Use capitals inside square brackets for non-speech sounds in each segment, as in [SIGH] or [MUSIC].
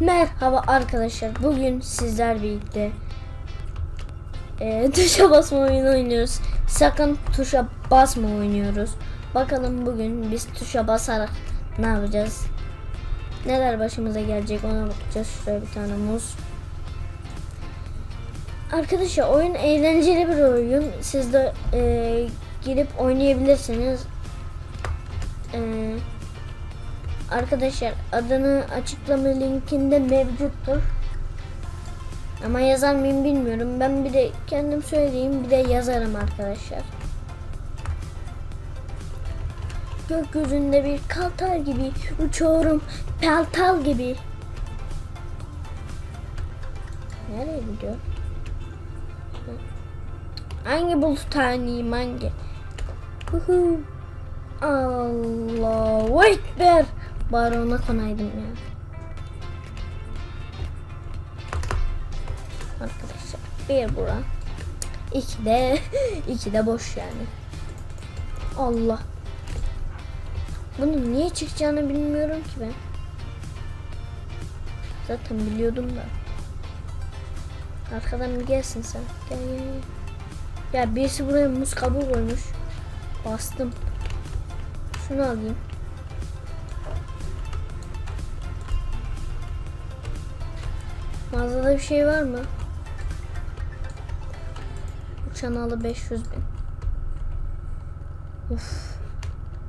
Merhaba arkadaşlar. Bugün sizler birlikte e, [LAUGHS] tuşa basma oyunu oynuyoruz. Sakın tuşa basma oynuyoruz. Bakalım bugün biz tuşa basarak ne yapacağız? Neler başımıza gelecek ona bakacağız. Şuraya bir tane muz. Arkadaşlar oyun eğlenceli bir oyun. Siz de e, girip oynayabilirsiniz. Eee Arkadaşlar adını açıklama linkinde mevcuttur. Ama yazar mıyım bilmiyorum. Ben bir de kendim söyleyeyim bir de yazarım arkadaşlar. Gökyüzünde bir kaltar gibi uçuyorum peltal gibi. Nereye gidiyor? Hangi bulut taneyim hangi? Allahu Ekber. Bari ona konaydım ya. Arkadaşlar bir bura. İki de [LAUGHS] iki de boş yani. Allah. Bunun niye çıkacağını bilmiyorum ki ben. Zaten biliyordum da. Arkadan bir gelsin sen. Gel gel gel. Ya birisi buraya muz kabuğu koymuş. Bastım. Şunu alayım. Mağazada bir şey var mı? Uçan alı 500 bin. Uf.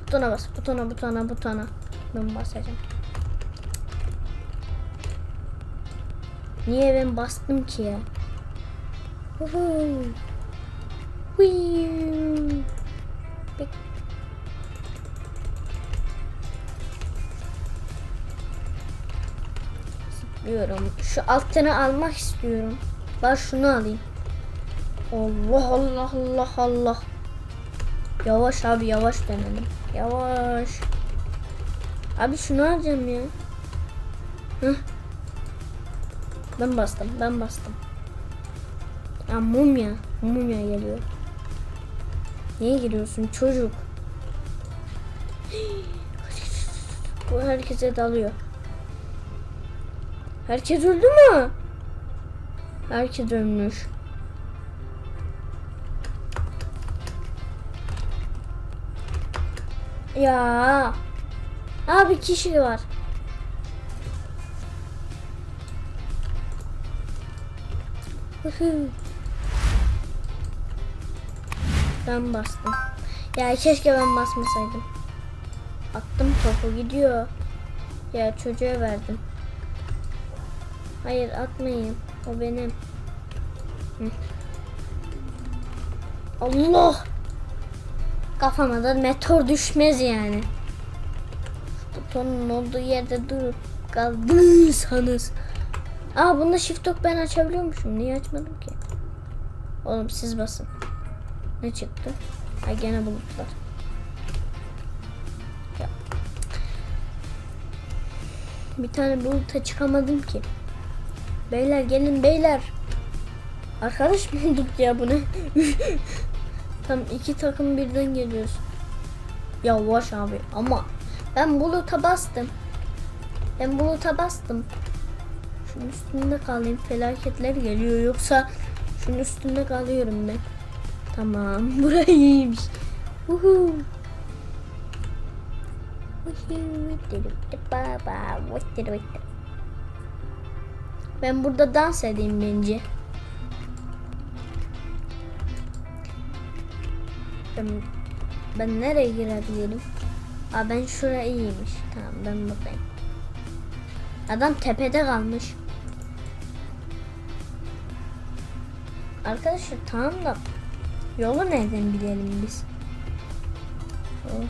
Butona bas. Butona butona butona. Ben basacağım. Niye ben bastım ki ya? Uhu. Hıyyy. Diyorum. Şu altını almak istiyorum. Ben şunu alayım. Allah Allah Allah Allah. Yavaş abi yavaş dönelim. Yavaş. Abi şunu alacağım ya. Hıh. Ben bastım ben bastım. Ya mumya. Mumya geliyor. Niye giriyorsun çocuk? [GASPS] Bu herkese dalıyor. Herkes öldü mü? Herkes ölmüş. Ya. Abi kişi var. Ben bastım. Ya keşke ben basmasaydım. Attım topu gidiyor. Ya çocuğa verdim. Hayır atmayın. O benim. Allah! Kafama da meteor düşmez yani. Butonun olduğu yerde durup kaldıysanız. Aa bunda shift lock ben açabiliyormuşum. Niye açmadım ki? Oğlum siz basın. Ne çıktı? Ha gene bulutlar. Bir tane buluta çıkamadım ki. Beyler gelin beyler. Arkadaş [LAUGHS] mı olduk ya bu ne? Tam iki takım birden geliyoruz. Yavaş abi ama ben buluta bastım. Ben buluta bastım. Şunun üstünde kalayım. Felaketler geliyor yoksa şunun üstünde kalıyorum ben. Tamam. [LAUGHS] Burayı iyiymiş. Uhu. Ben burada dans edeyim bence. Ben, ben nereye girebilirim? Aa ben şuraya iyiymiş. Tamam ben buradayım. Adam tepede kalmış. Arkadaşlar tamam da yolu nereden bilelim biz? Oh.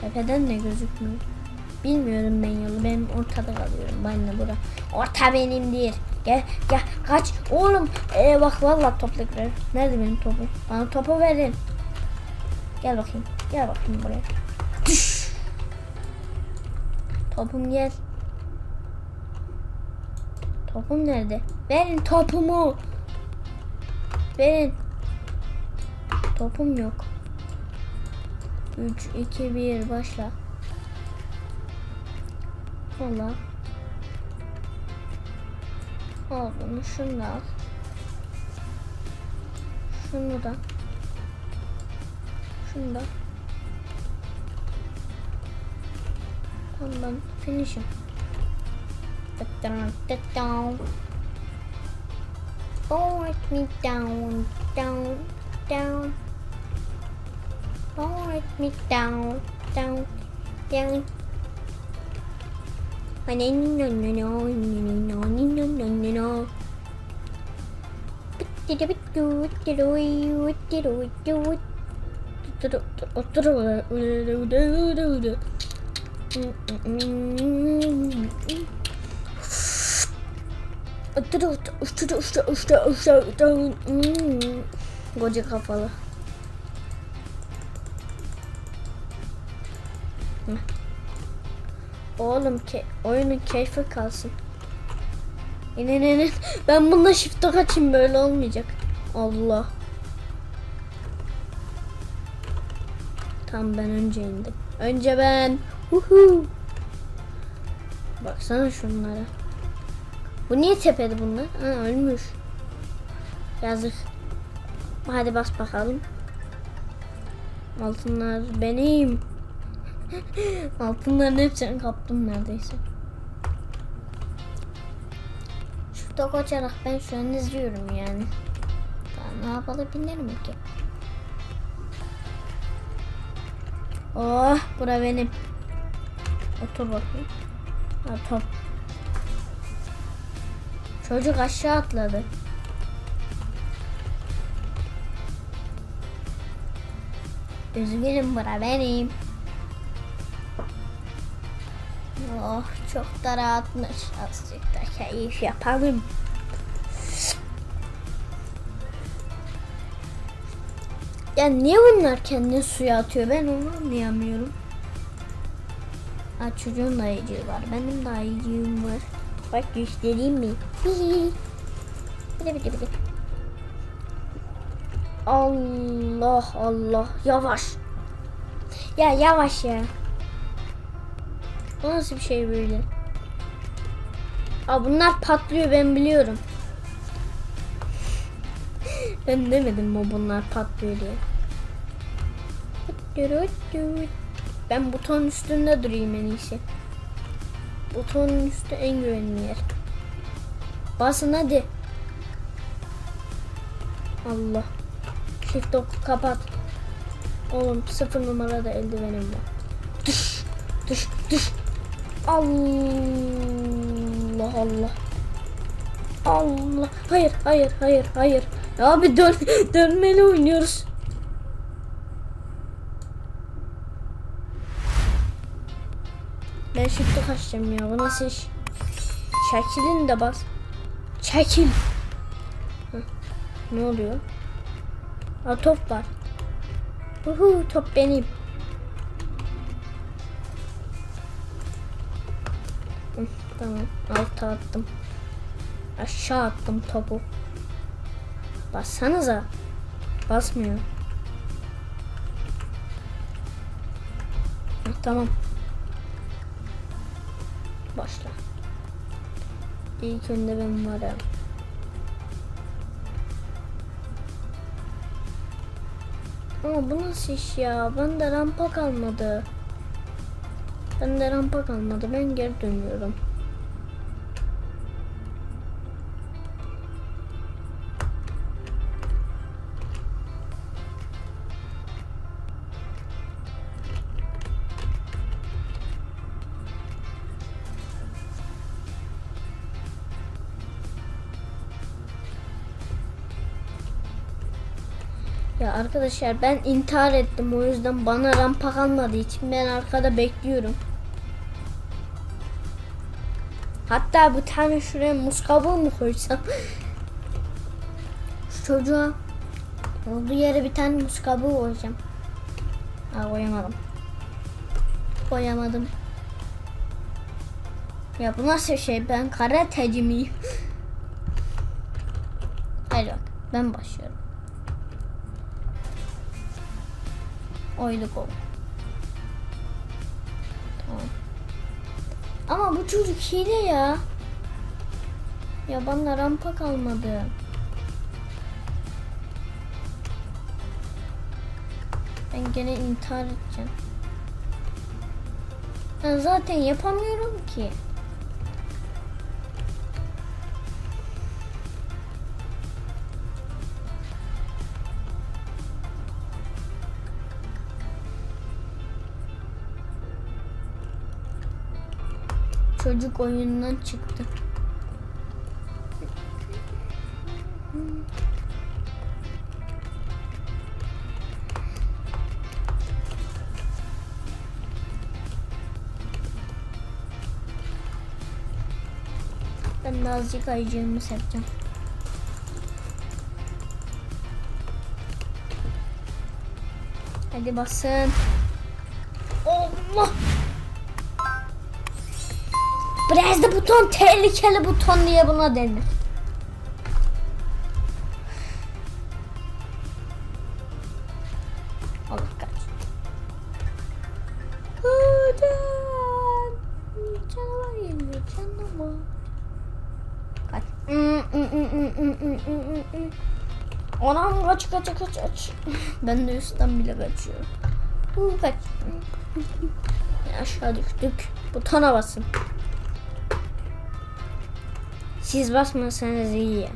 Tepeden de gözükmüyor. Bilmiyorum ben yolu. Ben ortada kalıyorum. De bura. Orta benimdir. Gel gel kaç. Oğlum ee, bak vallahi toprak ver. Nerede benim topum? Bana topu verin. Gel bakayım. Gel bakayım buraya. Düş. Topum gel. Topum nerede? Verin topumu. Verin. Topum yok. 3, 2, 1 başla. Valla. Al bunu şunu da al. Şunu da. Şunu da. Tamam ben finish'im. Down. Down, down. Oh, let me down, down, down. まねんのののののののののぷってれぷってうってろいうってろいってうってろおっとろうれうれうれうれうれうんうんうんうっとろうっとろうっとろうっとろうっとろうっとろううんゴジカパラ Oğlum ke oyunun keyfi kalsın. İnin inin. Ben bununla shift'e kaçayım böyle olmayacak. Allah. Tamam ben önce indim. Önce ben. Huhu. Baksana şunlara. Bu niye tepedi bunlar? Ha ölmüş. Yazık. Hadi bas bakalım. Altınlar benim. Altınların hepsini kaptım neredeyse. Şurada koşarak ben şu an izliyorum yani. Daha ne yapabilirim ki? Oh bura benim. Otur bakayım. Ha. Çocuk aşağı atladı. Üzgünüm bura benim. Oh çok da rahatmış. Azıcık da keyif yapalım. Ya niye bunlar kendini suya atıyor ben onu anlayamıyorum. Ha çocuğun da ayıcığı var. Benim de ayıcığım var. Bak göstereyim mi? [LAUGHS] Bir de bir de bir de. Allah Allah yavaş. Ya yavaş ya. Bu nasıl bir şey böyle? Aa bunlar patlıyor ben biliyorum. [LAUGHS] ben demedim mi bunlar patlıyor diye. Ben butonun üstünde durayım en iyisi. Butonun üstü en güvenli yer. Basın hadi. Allah. Shift oku kapat. Oğlum sıfır numarada eldivenim var. Düş, düş, düş. Allah Allah. Allah. Hayır, hayır, hayır, hayır. Abi dön, [LAUGHS] dönmeli oynuyoruz. Ben shift'e kaçacağım ya. Bu nasıl iş? Çekilin de bas. Çekil. Ne oluyor? Aa top var. Uhu top benim. Tamam alta attım. Aşağı attım topu. Bassanıza. Basmıyor. Hı, Tamam. Başla. İlk önde ben varım. Ama bu nasıl iş ya? Bende rampa kalmadı. Bende rampa kalmadı. Ben geri dönüyorum. Ya arkadaşlar ben intihar ettim o yüzden bana rampa kalmadığı için ben arkada bekliyorum. Hatta bir tane şuraya muz kabuğu mu koysam? Şu çocuğa olduğu yere bir tane muz kabuğu koyacağım. Ha koyamadım. Koyamadım. Ya bu nasıl şey ben karateci miyim? [LAUGHS] Hayır bak ben başlıyorum. Oyduk o. Tamam. Ama bu çocuk hile ya. Ya bana rampa kalmadı. Ben gene intihar edeceğim. Ben zaten yapamıyorum ki. Çocuk oyundan çıktı. Ben de azıcık ayıcığımı sepeceğim. Hadi basın. Allah! Biraz da buton tehlikeli buton diye buna denir. Allah. Canavar geliyor canavar. Kaç. Anam kaç kaç kaç kaç. [LAUGHS] Ben de üstten bile kaçıyorum. Huu, Kaç. [LAUGHS] Aşağı düştük. Butona basın. Siz basmasanız iyi ya.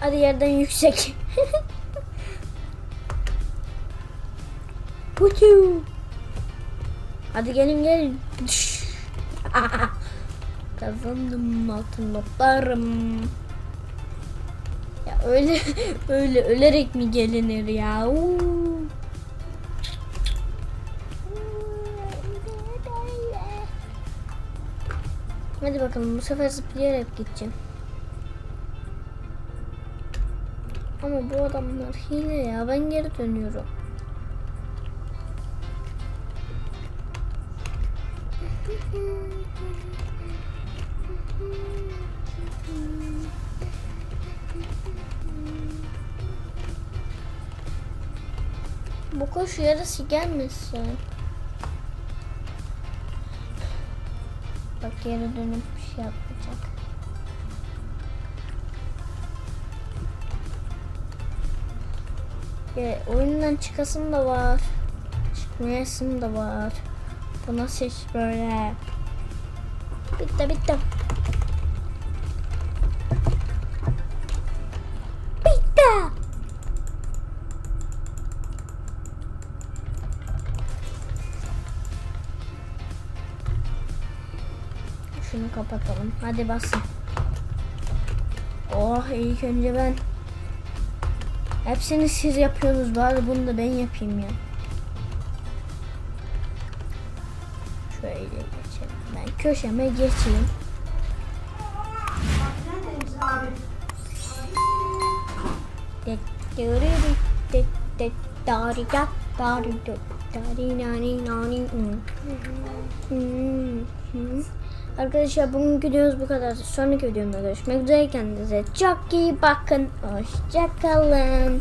Hadi yerden yüksek. [LAUGHS] Putu. Hadi gelin gelin. [LAUGHS] Kazandım altın notlarım. Ya öyle [LAUGHS] öyle ölerek mi gelinir ya? Uuu. Hadi bakalım bu sefer zıplayarak gideceğim. Ama bu adamlar hile ya ben geri dönüyorum. Bu koşu yarısı gelmesin. Geri dönüp bir şey yapacak. Ya, oyundan çıkasım da var. Çıkmayasım da var. Bu nasıl iş böyle? Bitti. Bitti. Kapatalım. Hadi basın. Oh ilk önce ben. Hepsini siz yapıyorsunuz. Bari bunu da ben yapayım ya. Şöyle geçelim. Ben köşeme geçeyim. Tek dırı tek tek dari nani nani Hmm. Hmm. Arkadaşlar bugünkü videomuz bu kadar. Sonraki videomda görüşmek üzere. Kendinize çok iyi bakın. Hoşçakalın.